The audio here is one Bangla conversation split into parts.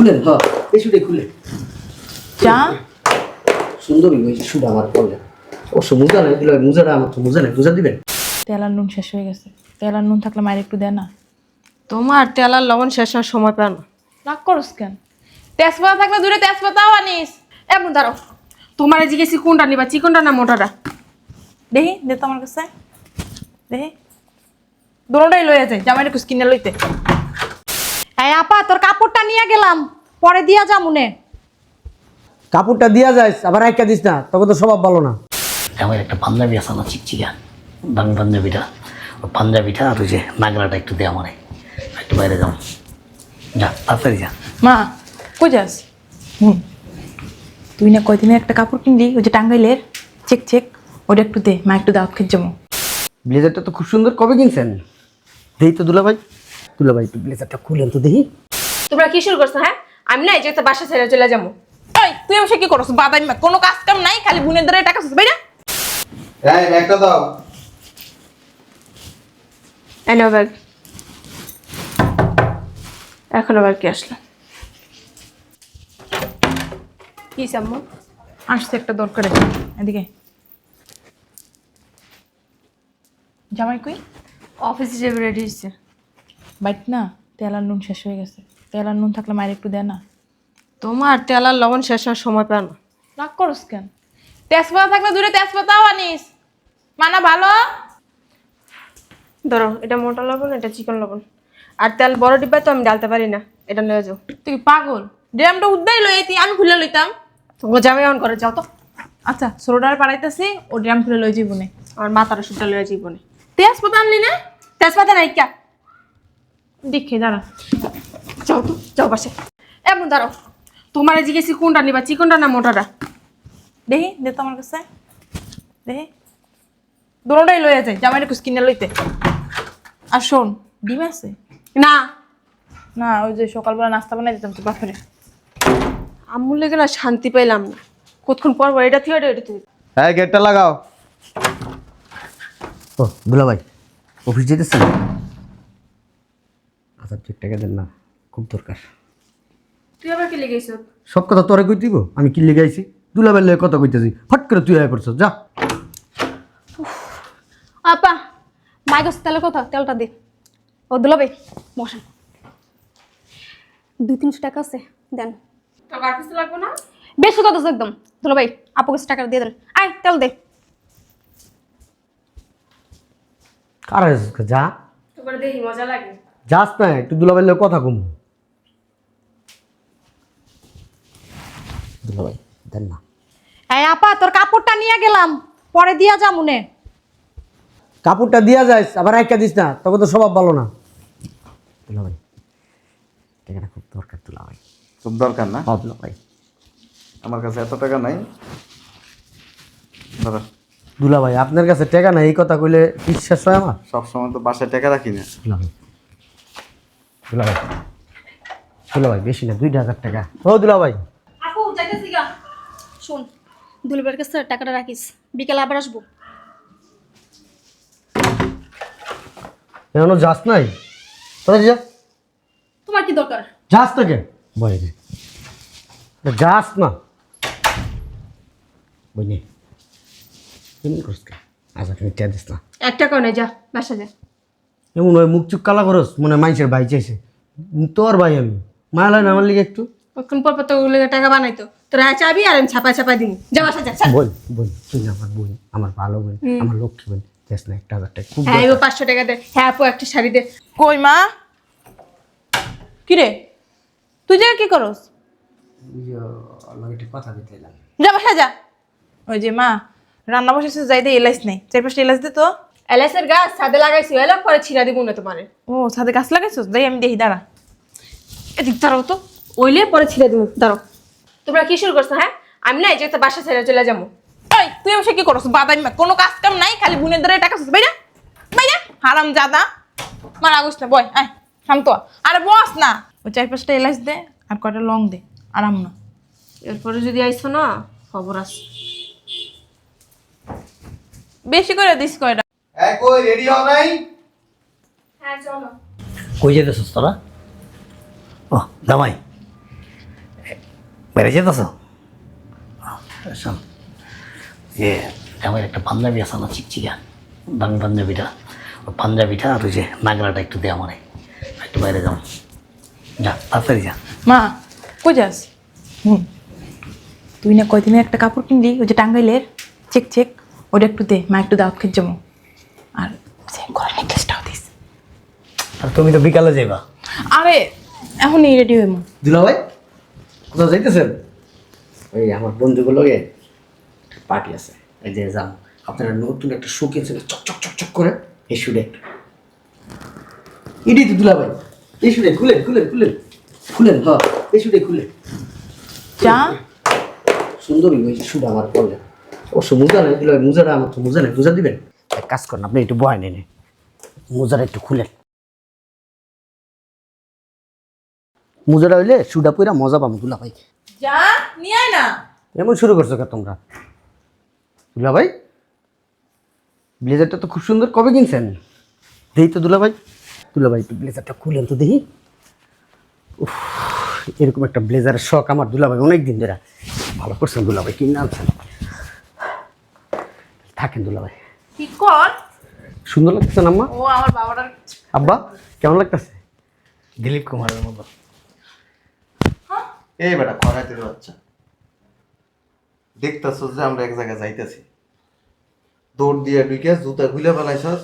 খুলেন হ। এই শুটে খুলে শুট আমার করলে অবশ্য মোজা নাই দিলে মোজাটা আমার তো মোজা নাই মোজা দিবেন? তেল আর নুন শেষ হয়ে গেছে। তেল আর নুন থাকলে মায়ের একটু দেয় না তোমার তেলার লবণ শেষ হওয়ার সময় পায় না। রাগ করস কেন? তেজপাতা থাকলে দূরে তেজপাতাও আনিস। এমন দাঁড়াও তোমার জিজ্ঞেসি কোনটা নিবা চিকনটা না মোটাটা? দেখি দে তো আমার কাছে। দেখি। দোনোটাই লয়ে যায় জামাই একটু কিনে লইতে। এই আপা তোর কাপড়টা নিয়ে গেলাম। পরে দিয়া যা মনে। কাপড়টা দিয়া যায় আবার একটা দিস না তবে তো স্বভাব ভালো না। আমার একটা পাঞ্জাবি আছে না চিকচিকা। দামি পাঞ্জাবিটা। ওই পাঞ্জাবিটা আর ওই যে নাগরাটা একটু দে আমারে। একটু বাইরে যাও। যা তাড়াতাড়ি যা। মা কই যাস? হুম। তুই না কয়দিনের একটা কাপড় কিনলি? ওই যে টাঙ্গাইলের চেক চেক ওটা একটু দে মা একটু দাওয়াত খেয়ে যাব। ব্লেজারটা তো খুব সুন্দর কবে কিনছেন? দেখি তো দুলা ভাই দুলা ভাই একটু ব্লেজারটা খুলেন তো দেখি। তোমরা কি শুরু করছ হ্যাঁ? আমি না এই যে বাসা ছেড়ে চলে যাব। ওই তুই অবশ্য কি করছ বাদাই মা কোনো কাজ কাম নাই খালি বুনের দ্বারা টাকা শুধু না এই ব্যাগটা দাও। এনো ব্যাগ এখন আবার কি আসলো? কি সাম্মু? আসছে একটা দরকারে। এদিকে। জামাই কই? অফিসে যাবে রেডি হচ্ছে বাইট না তেল আর নুন শেষ হয়ে গেছে। তেল আর নুন থাকলে মায়ের একটু দেয় না। তোমার তেলার লবণ শেষ হওয়ার সময় পায় না। রাগ করস কেন? তেজপাতা থাকলে দূরে তেজপাতাও আনিস। মানা ভালো? ধরো এটা মোটা লবণ এটা চিকন লবণ। আর তেল বড় ডিব্বায় তো আমি ডালতে পারি না এটা নিয়ে যাও। তুই পাগল? ড্রামটা উদ্দাই লইতি আমি খুলে লইতাম। তোমার জামাই অন করে যাও তো। আচ্ছা সোডার পাড়াইতেছি ও ড্রাম খুলে লই যাইব না। আমার মাথার ওষুধটা লয়ে জীবনে তেজপাতা আনলি না? তেজপাতা নাই কা। দেখে দাঁড়া। যাও তো যাও পাশে। এমন দাঁড়াও। তোমার জিজ্ঞেসি কোনটা নিবা চিকনটা না মোটাটা? দেখি দে তো আমার কাছে। দেখি। দোনোটাই লয়ে যায় জামাই একটু কিনে লইতে। আর শোন ডিম আছে? না। না ওই যে সকালবেলা নাস্তা বানাই দিতাম তো বাপরে। আমুল লেগে না শান্তি পাইলাম না। কতক্ষণ পর পর এটা থিয়ে এটা থিয়ে। এই গেটটা লাগাও। ও দুলা ভাই অফিস যেতেছেন আচ্ছা ঠিক টাকা দেন না খুব দরকার। তুই আবার কি লেগেছ সব কথা তোরে কই দিব? আমি কি লিগে আইছি দুলা ভাই কথা কইতেছি। ফট করে তুই আয় করছ যা। আপা মাই গেছে তেলের কথা তেলটা দে। ও দুলাবে বসেন। দুই তিনশো টাকা আছে দেন। টাকা আর কিছু লাগবে না? বেশি কথা আছে একদম। দুলাভাই আপু কাছে টাকা দিয়ে দেন। আয় তেল দে। কার যা। তোমার দেখি মজা লাগে। যাস না একটু দুলা ভাই কথা কম। দুলা ভাই দেন না। এই আপা তোর কাপড়টা নিয়ে গেলাম পরে দিয়া যা মনে। কাপড়টা দিয়া যায় আবার একটা দিস না তবে তো স্বভাব ভালো না। দুলা ভাই টাকাটা খুব দরকার দুলা ভাই খুব দরকার না? হ্যাঁ দুলা ভাই আমার কাছে এত টাকা নাই। ধরো দুলা ভাই আপনার কাছে টাকা নাই এই কথা কইলে বিশ্বাস হয় আমার? সবসময় তো বাসায় টাকা রাখি না। দুলা ভাই দুলা ভাই দুলা ভাই বেশি না দুই হাজার টাকা। ও দুলা ভাই আপু যাইতেছি গা। শোন দুলাভাইয়ের কাছে টাকাটা রাখিস। বিকেলে আবার আসব। এখনও যাস নাই? তোরা যা? তোমার কি দরকার? যাস তো কে বয় রে। যাস না। বইনি এমন করস কে? আজ তুমি টিয়া দিস না। এক টাকাও নেই যা বাসা যা। এমন ওই মুখ চুপ কালা করস মনে হয় মানুষের ভাই চাইছে। তোর ভাই আমি। মায়া লাগে না আমার লিগে একটু? কতক্ষণ পর তো টাকা বানাইতো তোরা চাবি আর আমি ছাপাই ছাপাই দিন যা বাসা যা বোন বোন তুই আমার বোন আমার ভালো বোন আমার লক্ষ্মী বোন। না একটা হাজার টাকা খুব হ্যাঁ ও পাঁচশো টাকা দে। হ্যাঁ আপু একটা শাড়ি দে। কই মা? কি রে তুই যা কি করস? কথা দিতে এলাম। যা বাসা যা। ওই যে মা রান্না বসেছে যাই দে এলাইস নেই চার পাঁচটা এলাইস দে তো। এলএসের গাছ ছাদে লাগাইছি এলো পরে ছিড়া দিব না তোমারে। ও ছাদে গাছ লাগাইছিস যাই আমি দেখি দাঁড়া। এদিক দাঁড়াও তো। ওইলে পরে ছিড়া দিব দাঁড়াও। তোমরা কি শুরু করছ হ্যাঁ? আমি না এই যে একটা বাসা ছেড়ে চলে যাব। ওই তুই অবশ্য কি করস? বাদাই মা কোনো কাজ কাম নাই খালি বুনের দ্বারা টাকা শুধু বাইরা বাইরা। হারাম জাদা। মার আগস না বয় আয় শান্ত। আরে বস না। ওই চার পাঁচটা এলাইস দে আর কয়টা লং দে আরাম না। এরপরে যদি আইসো না খবর আছে। বেশি করে দিস কয়টা। এই কই রেডি হও নাই? হ্যাঁ চলো। কই যেতেছিস তোরা? ও জামাই। বেড়ে যেতেছ? শোন। যে আমার একটা পাঞ্জাবি আছে না চিকচিকা দামি পাঞ্জাবিটা। ওই পাঞ্জাবিটা আর ওই যে নাগরাটা একটু দেওয়া মানে একটু বাইরে যাও। যা তাড়াতাড়ি যা। মা কই যাস? হুম। তুই না কয়দিনের একটা কাপড় কিনলি? ওই যে টাঙ্গাইলের চেক চেক ওটা একটু দে। মা একটু দাওয়াত খেয়ে যাব। আর সে ঘরে নেকলেসটাও দিস আর তুমি তো বিকালে যাইবা। আরে এখনই রেডি হয়ে মা দুলা ভাই কোথাও যাইতেছেন? ওই আমার বন্ধুগুলো পার্টি আছে। এই যে যাম। আপনারা নতুন একটা শো কিনছেন চক চক চক চক করে। এই শুডে ইডি তো দুলা ভাই এই শুডে খুলেন খুলেন খুলেন। খুলেন হ্যাঁ এই শুডে খুলেন। যা সুন্দরী ওই যে শুড আমার পড়লে অবশ্য মোজা নেই দুলা ভাই মোজাটা আমার তো মোজা নেই মোজা দিবেন? এক কাজ করেন আপনি একটু বয় নেন। মোজাটা একটু খুলেন। মোজাটা হইলে শুডা পইরা মজা পাবো দুলা ভাই। যা নিয়ে আয় না। এমন শুরু করছ কে তোমরা? দুলা ভাই ব্লেজারটা তো খুব সুন্দর। কবে কিনছেন? দেখি তো দুলা ভাই। দুলা ভাই একটু ব্লেজারটা খুলেন তো দেখি। উফ, এরকম একটা ব্লেজারের শখ আমার দুলা ভাই অনেক দিন ধরে। ভালো করছেন দুলা ভাই কিনে আনছেন থাকেন দুলা ভাই। কি কর? সুন্দর লাগতেছে না আম্মা? ও আমার বাবাটার আব্বা কেমন লাগতেছে? দিলীপ কুমারের মতো। এই বেটা খরাইতে বাচ্চা দেখতেছ যে আমরা এক জায়গায় যাইতেছি। দৌড় দিয়ে ঢুকে জুতা খুলে ফেলাইছস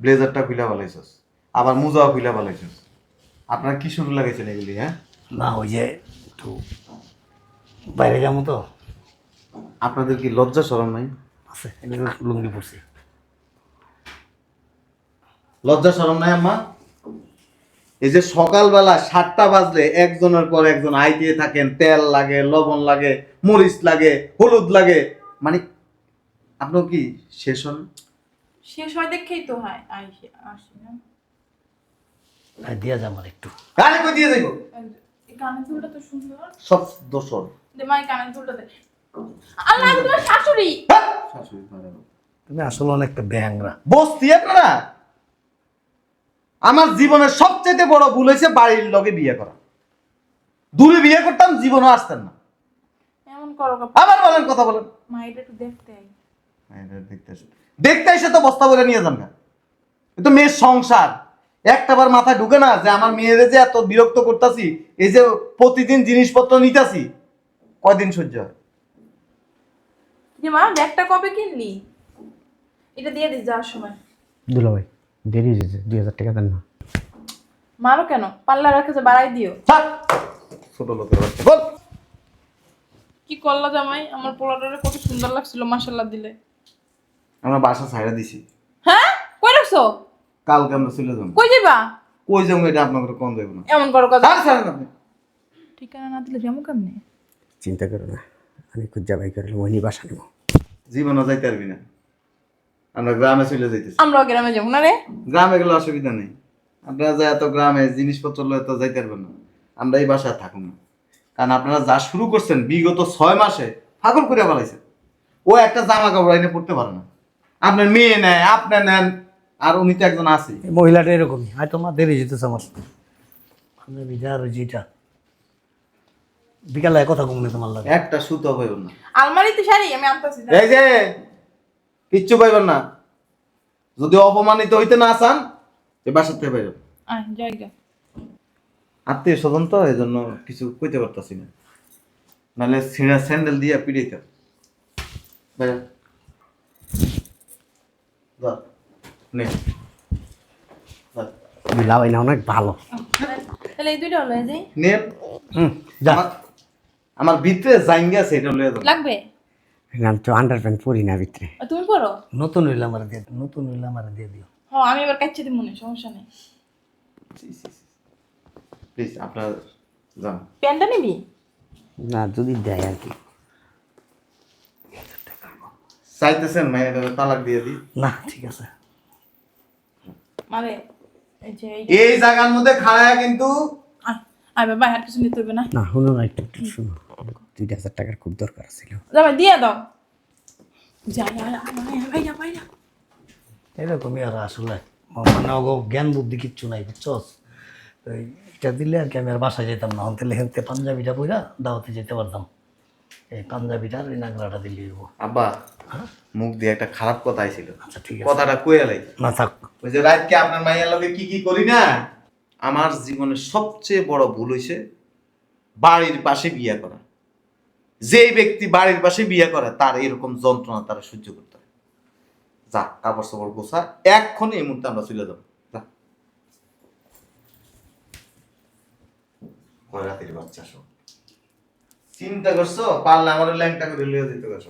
ব্লেজারটা খুলে ফেলাইছস আবার মোজাও খুলে ফেলাইছস। আপনার কি শুরু লাগাইছেন এগুলি হ্যাঁ? না ওই যে একটু বাইরে যাব তো। আপনাদের কি লজ্জা সরম নাই? আছে লুঙ্গি পড়ছি লজ্জা সরম নাই আম্মা? এই যে সকালবেলা সাতটা বাজলে একজনের পর একজন আইতে থাকেন তেল লাগে লবণ লাগে মরিচ লাগে হলুদ লাগে। মানে আপনার কি শেষ হন শেষ হয় দেখেই তো হয় আসি না। আর দিয়া যা আমার একটু। আরে কই দিয়ে যাইব? এই কানের দুলটা তো সুন্দর। সব দোষর। দে মা এই কানের দুলটা দে। আল্লাহ তোমার শাশুড়ি! শাশুড়ি মারা তুমি আসলে অনেকটা ব্যাংরা। বসতি আপনারা? আমার জীবনের সবচেয়ে বড় ভুল হয়েছে বাড়ির লগে বিয়ে করা। দূরে বিয়ে করতাম জীবনও আসতেন না। এমন করো গো। আবার বলেন কথা বলেন। দেখতে এসে তো বস্তা বলে নিয়ে যান না তো মেয়ের সংসার। একটা বার মাথায় ঢুকে না যে আমার মেয়েরে যে এত বিরক্ত করতাছি এই যে প্রতিদিন জিনিসপত্র নিতাছি কয়দিন সহ্য হয়? যে মা ব্যাগটা কবে কিনলি? এটা দিয়ে দিস যাওয়ার সময়। দুলা ভাই দেরি হয়ে যেতে দুই হাজার টাকা দেন না। মারো কেন? পাল্লা রাখে যে বাড়াই দিও। থাক। ছোট লোকের বাচ্চা। বল। কি করলা জামাই? আমার পোলাটারে কত সুন্দর লাগছিল মাশাল্লাহ দিলে। আমরা বাসা ছাইড়া দিছি। হ্যাঁ? কই রাখছো? কালকে আমরা চলে যাব। কই যাবা কই যাব এটা আপনাদের কম দেবো না। এমন করো কথা। আর ছাড়েন আপনি। ঠিকানা না দিলে যেমন কেমনে? চিন্তা করো না আমি খুঁজা বাই করে ওই নিয়ে বাসা নেব। জীবনও যাইতে পারবি না। আমরা গ্রামে চলে যাইতেছি। আমরাও গ্রামে যাব। না রে গ্রামে গেলে অসুবিধা নেই। আপনারা যা এত গ্রামে জিনিসপত্র লয়ে তো যাইতে পারবেন না। আমরা এই বাসায় থাকুন না। কারণ আপনারা যা শুরু করছেন বিগত ছয় মাসে ফাগল করে ফেলাইছেন। ও একটা জামা কাপড় এনে পড়তে পারে না। আপনার মেয়ে নেয় আপনি নেন আর উনি তো একজন আছে। মহিলাটা এরকমই। হয়তো মা দেরি যেতেছে আমার। আমি যেটা বিকালে কথা কমনে তোমার লাগে। একটা সুতো পাইবেন না। আলমারিতে শাড়ি আমি আনতেছি এই যে কিচ্ছু পাইবেন না। যদি অপমানিত হইতে না চান এ বাসার থেকে পাইবেন আয় জায়গা। আত্মীয় স্বজন তো এই জন্য কিছু কইতে পারতাছি না। নাহলে ছিঁড়া স্যান্ডেল দিয়ে পিড়াইতাম নে। না অনেক ভালো। তাহলে এই দুইটা হলো এই নে। হুম যা। আমার- ভিতরে জাইঙ্গা আছে এটা লয়ে লাগবে? আমি তো আন্ডার প্যান্ট পরি না ভিতরে। তুমি পড়ো নতুন হইলে আমার দিয়ে নতুন হইলে আমার দিয়ে দিও। হ্যাঁ আমি এবার দিব মনে সমস্যা নেই। প্লিজ আপনার যান। প্যান্টটা নিবি? না যদি দেয় আর কি। চাইতেছেন মাইনে তালাক দিয়ে দিই? না ঠিক আছে। মানে এই যে এই এই জায়গার মধ্যে খাড়ায় কিন্তু আয় বাবা আর কিছু নিতে হবে না। না শুনো না একটু একটু শুনো। দুই হাজার টাকার খুব দরকার ছিল। জামাই দিয়ে দাও। বাইরা বাইরা এরকমই আর আসলে মানে অগো জ্ঞান বুদ্ধি কিচ্ছু নাই বুঝছস? গিফটটা দিলে আর কি আমি আর বাসায় যেতাম না। হন্তে হেনতে পাঞ্জাবিটা পইরা দাওয়াতে যেতে পারতাম। এই পাঞ্জাবিটা আর ওই নাগরাটা দিলে। আব্বা মুখ দিয়ে একটা খারাপ কথা আইছিল। আচ্ছা ঠিক আছে। কথাটা কয়ে লাই না থাক। ওই যে রাতকে আপনার মাইয়ার লগে কি কি করি না? আমার জীবনের সবচেয়ে বড় ভুল হইছে বাড়ির পাশে বিয়ে করা। যেই ব্যক্তি বাড়ির পাশে বিয়ে করে, তার এরকম যন্ত্রণা তারা সহ্য করতে হয় যা কাপড় সাপড় গোছা এক্ষণ এই মুহূর্তে আমরা চলে যাব। বাচ্চা চিন্তা করছ? পারলে আমার ল্যাংটা করে লিয়ে যেতে পারছ